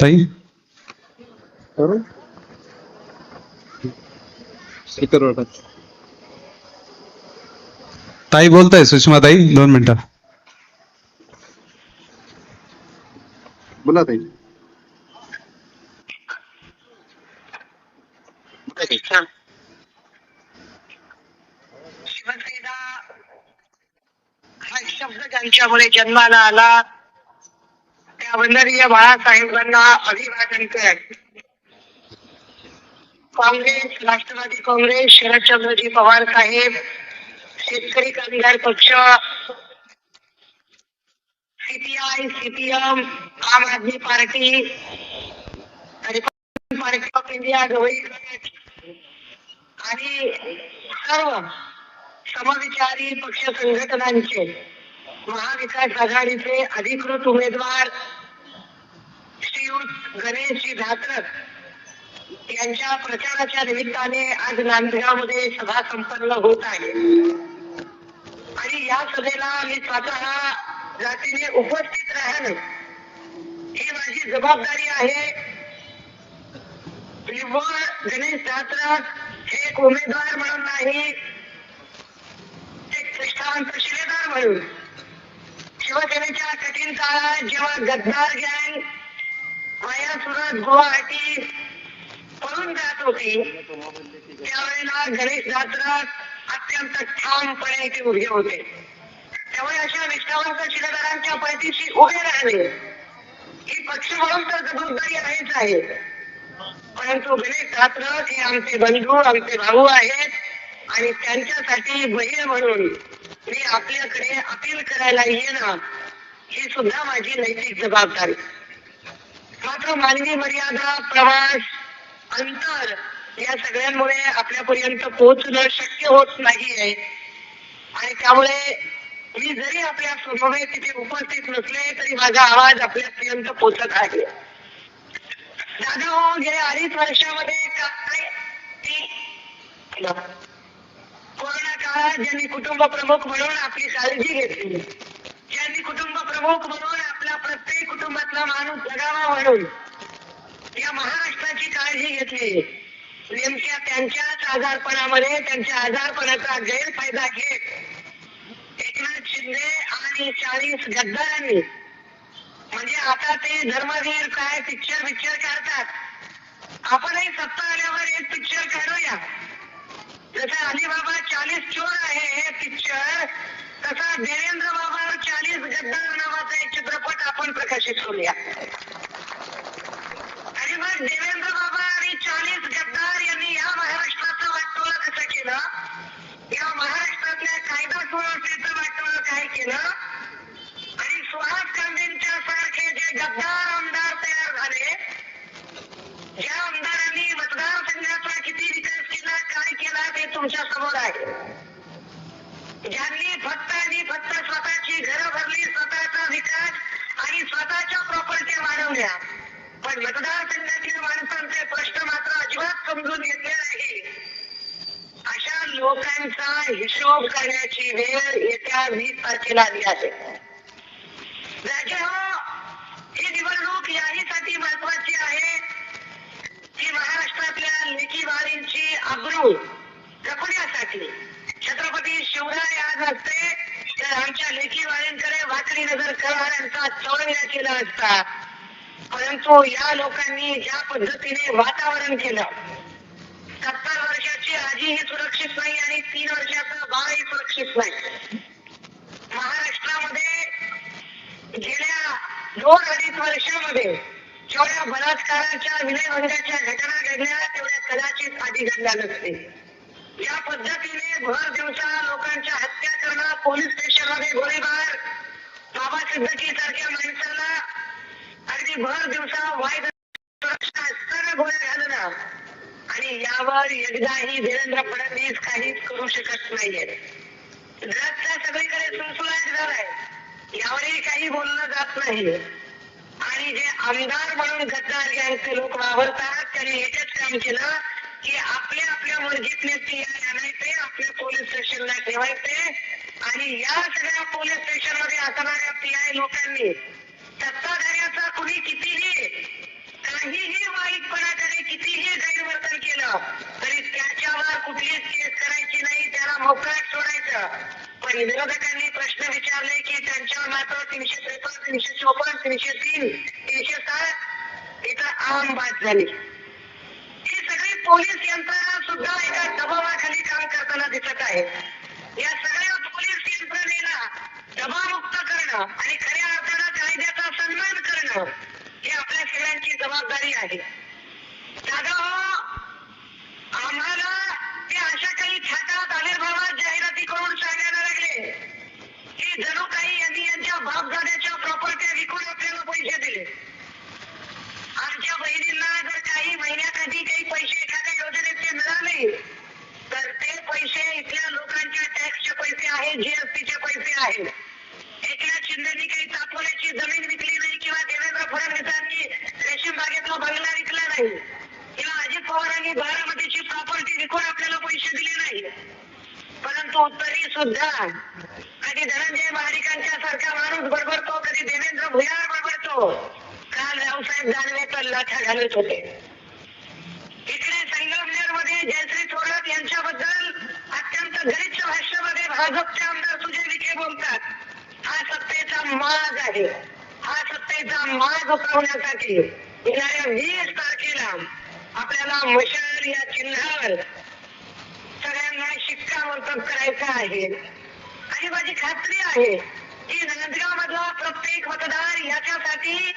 ताई? स्पीकरवर टाक. ताई बोलताय सुषमा ताई दोन मिनिटं. बोला ताई. शब्द जन्माला आला. त्या वंदनीय बाळासाहेबांना अभिवादन करत काँग्रेस राष्ट्रवादी काँग्रेस शरदचंद्रजी पवार साहेब शेतकरी कामगार पक्ष CPI CPM Aam Aadmi party Republican party of India Gavai गट आणि सर्व समविचारी पक्ष संघटनांचे महाविकास आघाडीचे अधिकृत उमेदवार श्रीयुत गणेशजी धात्रक यांच्या प्रचाराच्या निमित्ताने आज नांदगावमध्ये सभा संपन्न होत आहे. आणि या सभेला मी स्वतः जातीने उपस्थित राहणं ही माझी जबाबदारी आहे. निव्वळ गणेश धात्रक हे एक उमेदवार म्हणून नाही एक निष्ठावंत शिलेदार म्हणून शिवसेनेच्या कठीण काळात जेव्हा गद्दार गँग माया सुरत गुवाहाटी पळून जात होती त्यावेळेला गणेश धात्रक अत्यंत ठामपणे इथे उभे होते. त्यामुळे अशा निष्ठावंत शिलेदारांच्या पाठीशी उभे राहणे ही पक्ष म्हणून तर जबाबदारी आहेच आहे. परंतु गणेश धात्रक हे आमचे बंधू आमचे भाऊ आहेत. आणि त्यांच्यासाठी बहीण म्हणून मी आपल्याकडे अपील करायला येणं ही सुद्धा माझी नैतिक जबाबदारी. मात्र मानवी मर्यादा प्रवास अंतर या सगळ्यांमुळे आपल्यापर्यंत पोहोचणं शक्य होत नाहीये. आणि त्यामुळे मी जरी आपल्या समवेत तिथे उपस्थित नसले तरी माझा आवाज आपल्यापर्यंत पोहोचत आहे. दादा हो गेल्या अडीच वर्षामध्ये काय? काळात ज्यांनी कुटुंब प्रमुख म्हणून आपली काळजी घेतली ज्यांनी कुटुंब प्रमुख म्हणून आपला प्रत्येक कुटुंबातला माणूस जगावा म्हणून या महाराष्ट्राची काळजी घेतली. नेमक्या त्यांच्याच आजारपणामध्ये त्यांच्या आजारपणाचा गैरफायदा घेत एकनाथ शिंदे आणि चाळीस गद्दारांनी म्हणजे आता ते धर्मवीर काय पिक्चर पिक्चर काढतात? आपणही सत्ता आल्यावर एक पिक्चर काढूया. जसं अलिबाबा चालीस चोर आहे हे पिक्चर तसा देवेंद्र बाबा तुमच्यासमोर आहे. ज्यांनी फक्त आणि फक्त स्वतःची घरं भरली स्वतःचा विकास आणि स्वतःच्या प्रॉपर्टी वाढवल्या. पण मतदारसंघातील माणसांचे प्रश्न मात्र अजिबात समजून घेतले नाही. अशा लोकांचा हिशोब करण्याची वेळ येत्या वीस तारखेला आली आहे. राजे हो ही निवडणूक याहीसाठी महत्वाची आहे की महाराष्ट्रातल्या लेखीवारींची अब्रू जपण्यासाठी. छत्रपती शिवराय आज असते तर आमच्या लेखीवारींकडे भाकरी नगर करणाऱ्यांचा चौरंगा केला असता. परंतु या लोकांनी ज्या पद्धतीने वातावरण केलं सत्तर वर्षाची आजीही सुरक्षित नाही आणि तीन वर्षाचा बाळही सुरक्षित नाही. महाराष्ट्रामध्ये गेल्या दोन अडीच वर्षामध्ये जेवढ्या बलात्काराच्या विनयभंगाच्या घटना घडल्या तेवढ्या कदाचित आधी घडल्या नसते या पद्धतीने भर दिवसा लोकांच्या हत्या करणं पोलीस स्टेशनमध्ये गोळीबार बाबा सिद्दकी सारख्या माणसाला अगदी भर दिवसा वाईट सुरक्षा असताना गोळ्या घालणं. आणि यावर एकदाही देवेंद्र फडणवीस काहीच करू शकत नाहीये. ड्रगचा सगळीकडे सुळसुळाट झालाय. यावरही काही बोललं जात नाही. आणि जे आमदार म्हणून गद्दार गँगचे लोक वावरतात त्यांनी एकच काम केलं. की आपल्या आपल्या वर्गीतले नेते आणायचे आपल्या पोलीस स्टेशनला ठेवायचे. आणि या सगळ्या पोलीस स्टेशनमध्ये असणाऱ्या पी आय लोकांनी सत्ताधाऱ्याचा कुणी कितीही काहीही वाईटपणा त्याने कितीही गैरवर्तन केलं तरी त्याच्यावर कुठलीच केस करायची नाही त्याला मोकळात सोडायचं. पण विरोधकांनी प्रश्न विचारले की त्यांच्यावर मात्र तीनशे त्रेपन्न तीनशे चोपन्न तीनशे तीन तीनशे सात इथं आम बाद झाली. पोलीस यंत्रणा सुद्धा एका दबावाखाली काम करताना दिसत आहे. या सगळ्या पोलीस यंत्रणेला दबावमुक्त करणं आणि खऱ्या अर्थानं कायद्याचा सन्मान करणं ही आपल्या सगळ्यांची जबाबदारी आहे. दादा हो, आम्हाला नाही. किंवा अजित पवारांनी बारामतीची प्रॉपर्टी विकून आपल्याला पैसे दिले नाही. परंतु तरी सुद्धा आणि धनंजय महाडिकांच्या सारखा माणूस बडबडतो कधी देवेंद्र भुयार बडबडतो. काल रावसाहेब दानवे तर लाथा घालत होते. इकडे संगमनेरमध्ये जयश्री थोरात यांच्याबद्दल अत्यंत गरीच भाष्यामध्ये भाजपचे आमदार सुजय विखे बोलतात. हा सत्तेचा माज आहे. हा सत्तेचा माज उतरवण्यासाठी येणाऱ्या वीस तारखेला आपल्याला मशाल या चिन्हावर सगळ्यांना शिक्कामोर्तब करायचं आहे. आणि माझी खात्री आहे की नांदगाव मधला प्रत्येक मतदार याच्यासाठी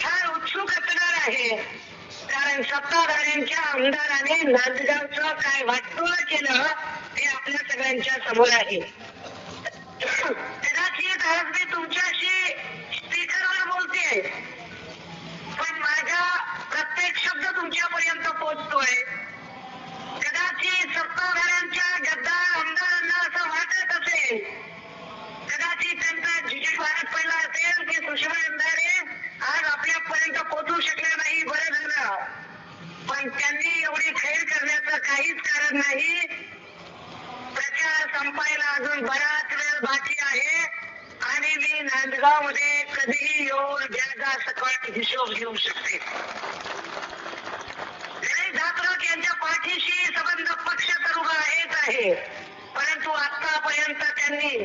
फार उत्सुक असणार आहे. कारण सत्ताधाऱ्यांच्या आमदाराने नांदगावचं काय वाटोळ केलं ते आपल्या सगळ्यांच्या समोर आहे. कदाचित आज मी तुमच्याशी स्पीकरवर बोलते होणार नाही. प्रचार संपायला अजून बराच वेळ बाकी आहे. आणि मी नांदगावमध्ये कधीही येऊन व्याजा सकट हिशोब घेऊ शकते. गणेश यांच्या पाठीशी संबंध पक्ष तर उभा आहेच आहे. परंतु आतापर्यंत त्यांनी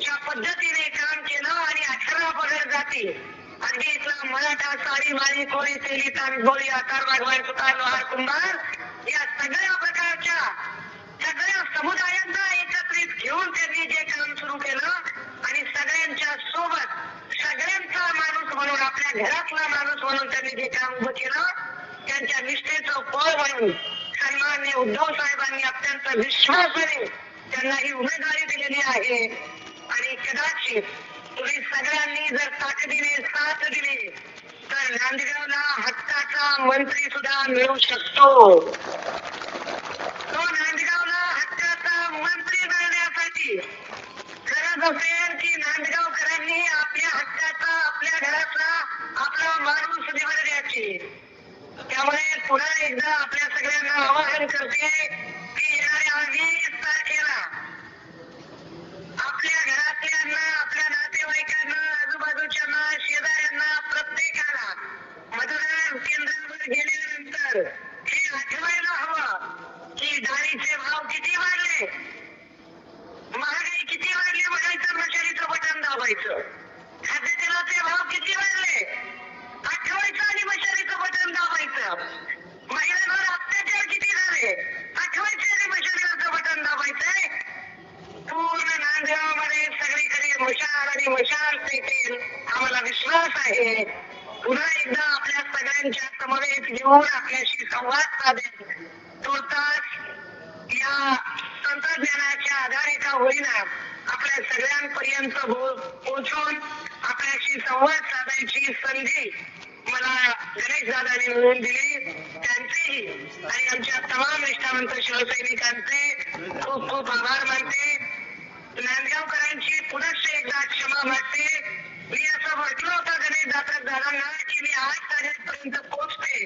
ज्या पद्धतीने काम केलं आणि अठरा पगड जाती अगदी इथला मराठा साडी माळी कोळी तेली तांबोळी आकार भगवान सुतार लोहार कुंभार या सगळ्या प्रकारच्या सगळ्या समुदायांना एकत्रित घेऊन त्यांनी जे काम सुरू केलं आणि सगळ्यांच्या सोबत सगळ्यांचा माणूस म्हणून घरातला माणूस म्हणून त्यांनी जे काम उभं केलं त्यांच्या निष्ठेचं फळ म्हणून सन्मान्य उद्धव साहेबांनी अत्यंत विश्वासाने त्यांना ही उमेदवारी दिलेली आहे. आणि कदाचित तुम्ही सगळ्यांनी जर ताकदीने साथ दिली तर नांदगावला हक्काचा मंत्री सुद्धा मिळू शकतो. तुर्तास या तंत्रज्ञानाच्या आधारे का होईना आपल्या सगळ्यांपर्यंत पोहोचून आपल्याशी संवाद साधायची संधी मला गणेश दादाने मिळवून दिली. त्यांचेही आणि आमच्या तमाम निष्ठावंत शिवसैनिकांचे खूप खूप आभार मानते. नांदगावकरांची पुनश्च एकदा क्षमा मागते मी असं म्हटलं होतं गणेश दादा दादांना की मी आठ तारखेपर्यंत पोहोचते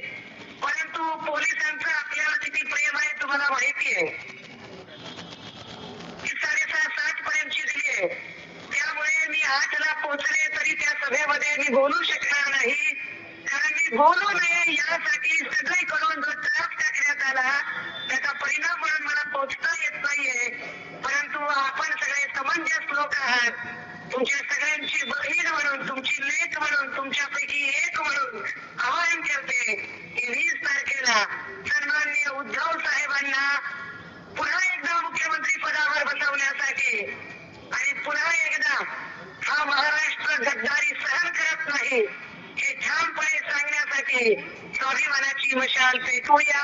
परंतु पोलिसांचं आपल्याला किती प्रेम आहे तुम्हाला माहिती आहे की साडेसहा सात पर्यंत वाजेपर्यंतची दिली आहे त्यामुळे मी आठला पोहोचले तरी त्या सभेमध्ये मी बोलू शकणार नाही कारण मी बोलू यासाठी यासाठी सगळीकडून जो त्रास टाकण्यात आला त्याचा परिणाम म्हणून मला पोचता येत नाहीये. परंतु आपण सगळे समंजस लोक आहात. तुमच्या सगळ्यांची बहीण म्हणून तुमची लेख म्हणून तुमच्यापैकी एक म्हणून आवाहन करते की वीस तारखेला सन्माननीय उद्धव साहेबांना पुन्हा एकदा मुख्यमंत्री पदावर बसवण्यासाठी आणि पुन्हा एकदा हा महाराष्ट्र गद्दारी सहन करत नाही हे ठामपणे सांगण्यासाठी स्वाभिमानाची मशाल पेटवूया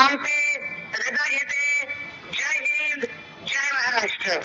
थांबते रजा घेते जय हिंद जय महाराष्ट्र.